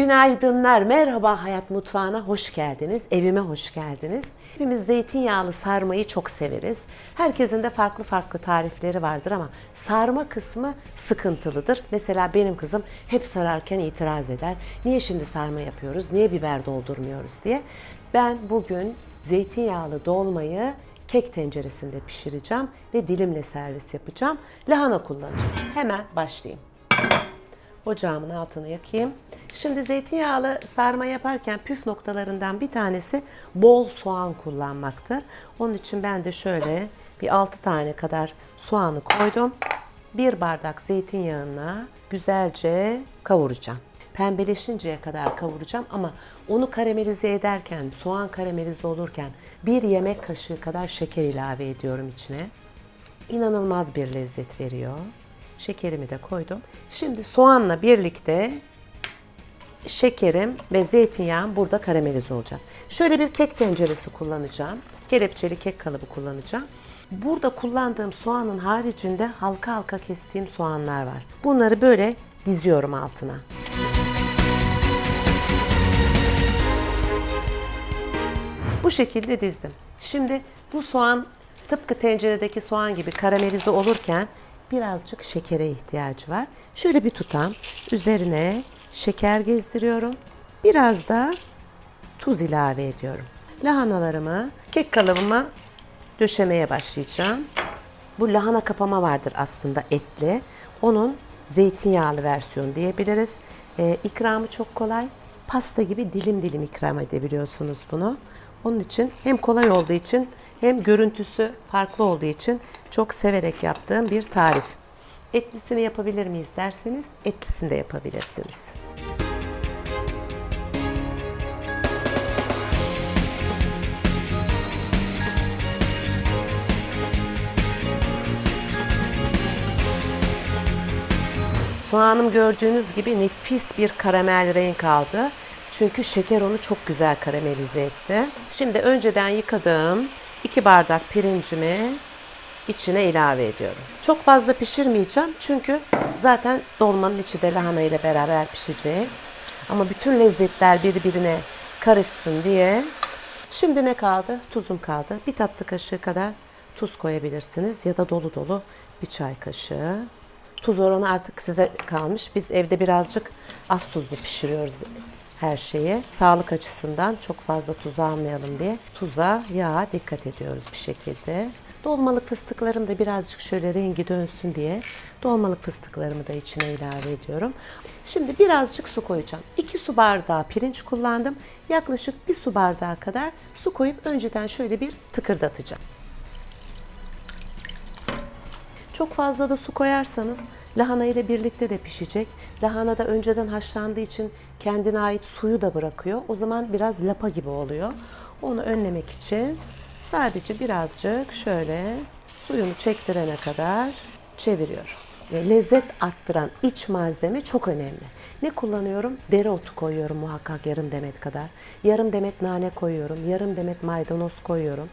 Günaydınlar, merhaba Hayat Mutfağı'na hoş geldiniz, evime hoş geldiniz. Hepimiz zeytinyağlı sarmayı çok severiz. Herkesin de farklı farklı tarifleri vardır ama sarma kısmı sıkıntılıdır. Mesela benim kızım hep sararken itiraz eder. Niye şimdi sarma yapıyoruz, niye biber doldurmuyoruz diye. Ben bugün zeytinyağlı dolmayı kek tenceresinde pişireceğim ve dilimle servis yapacağım. Lahana kullanacağım. Hemen başlayayım. Ocağımın altını yakayım. Şimdi zeytinyağlı sarma yaparken püf noktalarından bir tanesi bol soğan kullanmaktır. Onun için ben de şöyle bir 6 tane kadar soğanı koydum. Bir bardak zeytinyağına güzelce kavuracağım. Pembeleşinceye kadar kavuracağım ama onu karamelize ederken, soğan karamelize olurken bir yemek kaşığı kadar şeker ilave ediyorum içine. İnanılmaz bir lezzet veriyor. Şekerimi de koydum. Şimdi soğanla birlikte şekerim ve zeytinyağım burada karamelize olacak. Şöyle bir kek tenceresi kullanacağım. Kelepçeli kek kalıbı kullanacağım. Burada kullandığım soğanın haricinde halka halka kestiğim soğanlar var. Bunları böyle diziyorum altına. Bu şekilde dizdim. Şimdi bu soğan tıpkı tenceredeki soğan gibi karamelize olurken birazcık şekere ihtiyacı var. Şöyle bir tutam. Üzerine şeker gezdiriyorum. Biraz da tuz ilave ediyorum. Lahanalarımı kek kalıbıma döşemeye başlayacağım. Bu lahana kapama vardır aslında etli. Onun zeytinyağlı versiyonu diyebiliriz. Ee, ikramı çok kolay. Pasta gibi dilim dilim ikram edebiliyorsunuz bunu. Onun için hem kolay olduğu için hem görüntüsü farklı olduğu için çok severek yaptığım bir tarif. Etlisini yapabilir miyiz derseniz etlisini de yapabilirsiniz. Soğanım gördüğünüz gibi nefis bir karamel renk aldı. Çünkü şeker onu çok güzel karamelize etti. Şimdi önceden yıkadığım 2 bardak pirincimi içine ilave ediyorum. Çok fazla pişirmeyeceğim çünkü zaten dolmanın içi de lahana ile beraber pişecek. Ama bütün lezzetler birbirine karışsın diye. Şimdi ne kaldı? Tuzum kaldı. Bir tatlı kaşığı kadar tuz koyabilirsiniz ya da dolu dolu bir çay kaşığı. Tuz oranı artık size kalmış. Biz evde birazcık az tuzlu pişiriyoruz her şeyi. Sağlık açısından çok fazla tuz almayalım diye tuza, yağa dikkat ediyoruz bir şekilde. Dolmalık fıstıklarım da birazcık şöyle rengi dönsün diye dolmalık fıstıklarımı da içine ilave ediyorum. Şimdi birazcık su koyacağım. 2 su bardağı pirinç kullandım. Yaklaşık 1 su bardağı kadar su koyup önceden şöyle bir tıkırdatacağım. Çok fazla da su koyarsanız lahana ile birlikte de pişecek. Lahana da önceden haşlandığı için kendine ait suyu da bırakıyor. O zaman biraz lapa gibi oluyor. Onu önlemek için sadece birazcık şöyle suyunu çektirene kadar çeviriyorum. Ve lezzet arttıran iç malzeme çok önemli. Ne kullanıyorum? Dereotu koyuyorum muhakkak yarım demet kadar. Yarım demet nane koyuyorum. Yarım demet maydanoz koyuyorum.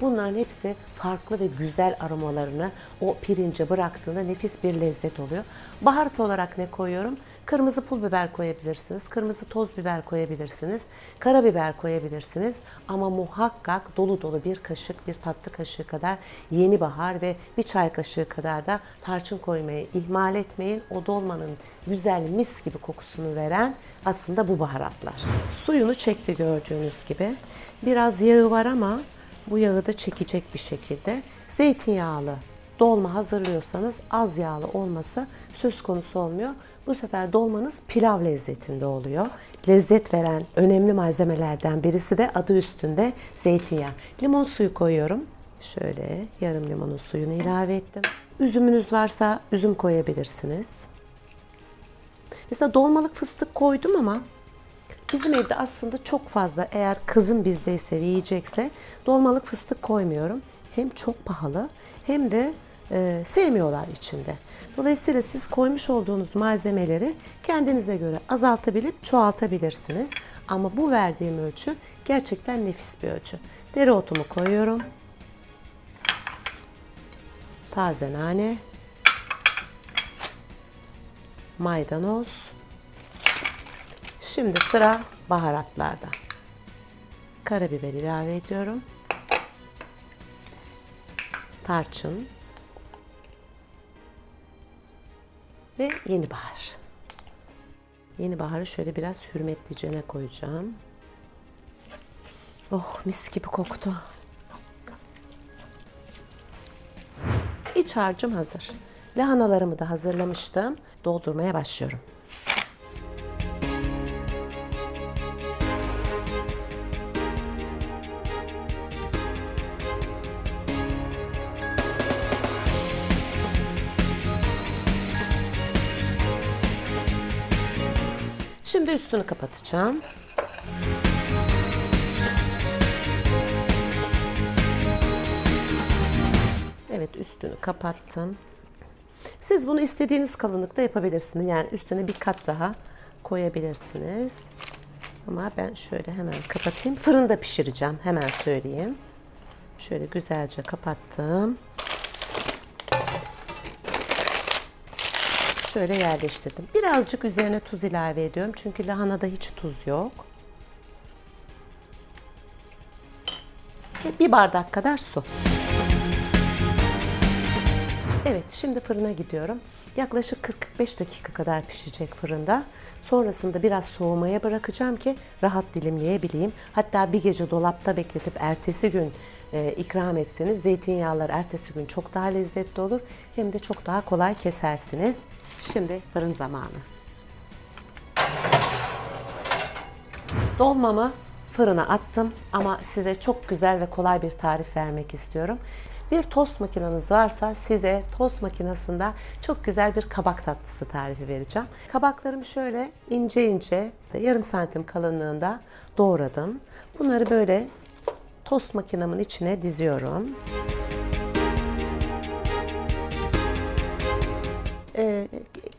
Bunların hepsi farklı ve güzel aromalarını o pirince bıraktığında nefis bir lezzet oluyor. Baharat olarak ne koyuyorum? Kırmızı pul biber koyabilirsiniz, kırmızı toz biber koyabilirsiniz, karabiber koyabilirsiniz ama muhakkak dolu dolu bir kaşık, bir tatlı kaşığı kadar yeni bahar ve bir çay kaşığı kadar da tarçın koymayı ihmal etmeyin. O dolmanın güzel mis gibi kokusunu veren aslında bu baharatlar. Suyunu çekti gördüğünüz gibi. Biraz yağı var ama bu yağı da çekecek bir şekilde zeytinyağlı dolma hazırlıyorsanız az yağlı olması söz konusu olmuyor. Bu sefer dolmanız pilav lezzetinde oluyor. Lezzet veren önemli malzemelerden birisi de adı üstünde zeytinyağı. Limon suyu koyuyorum. Şöyle yarım limonun suyunu ilave ettim. Üzümünüz varsa üzüm koyabilirsiniz. Mesela dolmalık fıstık koydum ama Bizim evde aslında çok fazla eğer kızım bizdeyse yiyecekse dolmalık fıstık koymuyorum. Hem çok pahalı hem de e, sevmiyorlar içinde. Dolayısıyla siz koymuş olduğunuz malzemeleri kendinize göre azaltabilip çoğaltabilirsiniz. Ama bu verdiğim ölçü gerçekten nefis bir ölçü. Dereotumu koyuyorum. Taze nane. Maydanoz Şimdi sıra baharatlarda. Karabiber ilave ediyorum. Tarçın. Ve yeni bahar. Yeni baharı şöyle biraz hürmetlicene koyacağım. Oh mis gibi koktu. İç harcım hazır. Lahanalarımı da hazırlamıştım. Doldurmaya başlıyorum. Şimdi üstünü kapatacağım. Evet üstünü kapattım. Siz bunu istediğiniz kalınlıkta yapabilirsiniz. Yani üstüne bir kat daha koyabilirsiniz. Ama ben şöyle hemen kapatayım. Fırında pişireceğim. Hemen söyleyeyim. Şöyle güzelce kapattım. Şöyle yerleştirdim. Birazcık üzerine tuz ilave ediyorum. Çünkü lahanada hiç tuz yok. Ve bir bardak kadar su. Evet, şimdi fırına gidiyorum. Yaklaşık 40-45 dakika kadar pişecek fırında. Sonrasında biraz soğumaya bırakacağım ki rahat dilimleyebileyim. Hatta bir gece dolapta bekletip ertesi gün e, ikram etseniz zeytinyağlar ertesi gün çok daha lezzetli olur. Hem de çok daha kolay kesersiniz. Şimdi fırın zamanı. Dolmamı fırına attım ama size çok güzel ve kolay bir tarif vermek istiyorum. Bir tost makineniz varsa size tost makinesinde çok güzel bir kabak tatlısı tarifi vereceğim. Kabaklarımı şöyle ince ince yarım santim kalınlığında doğradım. Bunları böyle tost makinemin içine diziyorum. E,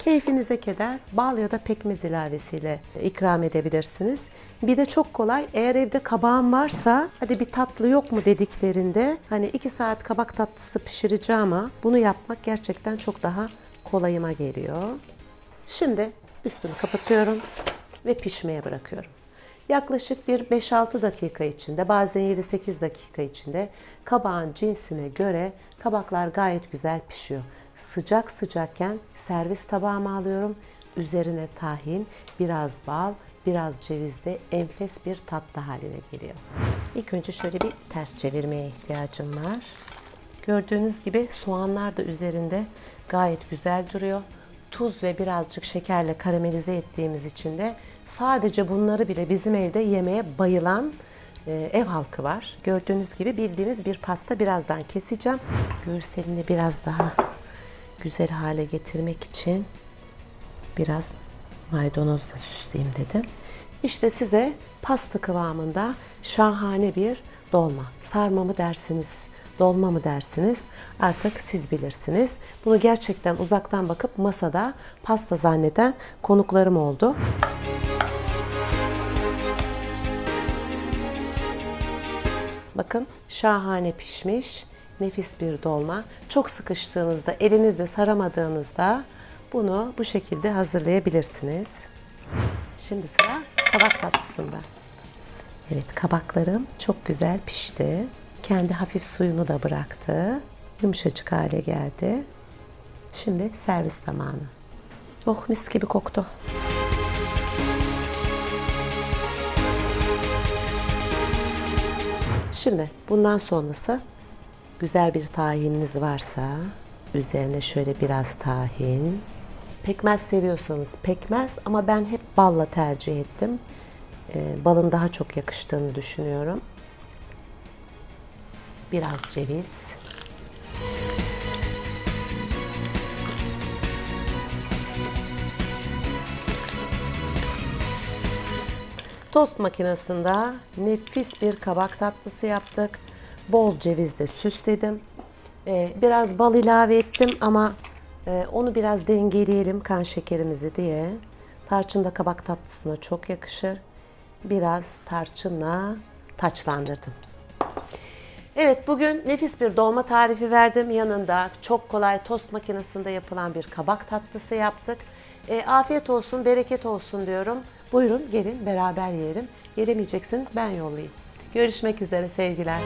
keyfinize keder bal ya da pekmez ilavesiyle ikram edebilirsiniz. Bir de çok kolay eğer evde kabağım varsa hadi bir tatlı yok mu dediklerinde hani 2 saat kabak tatlısı pişireceğim ama bunu yapmak gerçekten çok daha kolayıma geliyor. Şimdi üstünü kapatıyorum ve pişmeye bırakıyorum. Yaklaşık bir 5-6 dakika içinde bazen 7-8 dakika içinde kabağın cinsine göre kabaklar gayet güzel pişiyor. Sıcak sıcakken servis tabağıma alıyorum. Üzerine tahin, biraz bal, biraz cevizle enfes bir tatlı haline geliyor. İlk önce şöyle bir ters çevirmeye ihtiyacım var. Gördüğünüz gibi soğanlar da üzerinde gayet güzel duruyor. Tuz ve birazcık şekerle karamelize ettiğimiz için de sadece bunları bile bizim evde yemeye bayılan e, ev halkı var. Gördüğünüz gibi bildiğiniz bir pasta birazdan keseceğim. Görselini biraz daha güzel hale getirmek için biraz maydanozla süsleyeyim dedim. İşte size pasta kıvamında şahane bir dolma. Sarma mı dersiniz, dolma mı dersiniz artık siz bilirsiniz. Bunu gerçekten uzaktan bakıp masada pasta zanneden konuklarım oldu. Bakın şahane pişmiş, nefis bir dolma. Çok sıkıştığınızda, elinizde saramadığınızda bunu bu şekilde hazırlayabilirsiniz. Şimdi sıra kabak tatlısında. Evet kabaklarım çok güzel pişti. Kendi hafif suyunu da bıraktı. Yumuşacık hale geldi. Şimdi servis zamanı. Oh mis gibi koktu. Şimdi bundan sonrası güzel bir tahininiz varsa üzerine şöyle biraz tahin. Pekmez seviyorsanız pekmez ama ben hep balla tercih ettim. Ee, balın daha çok yakıştığını düşünüyorum. Biraz ceviz. Tost makinesinde nefis bir kabak tatlısı yaptık. Bol cevizle süsledim. Ee, biraz bal ilave ettim ama e, onu biraz dengeleyelim kan şekerimizi diye. Tarçın da kabak tatlısına çok yakışır. Biraz tarçınla taçlandırdım. Evet bugün nefis bir dolma tarifi verdim. Yanında çok kolay tost makinesinde yapılan bir kabak tatlısı yaptık. E, afiyet olsun, bereket olsun diyorum. Buyurun gelin beraber yiyelim. Gelemeyecekseniz ben yollayayım. Görüşmek üzere sevgiler.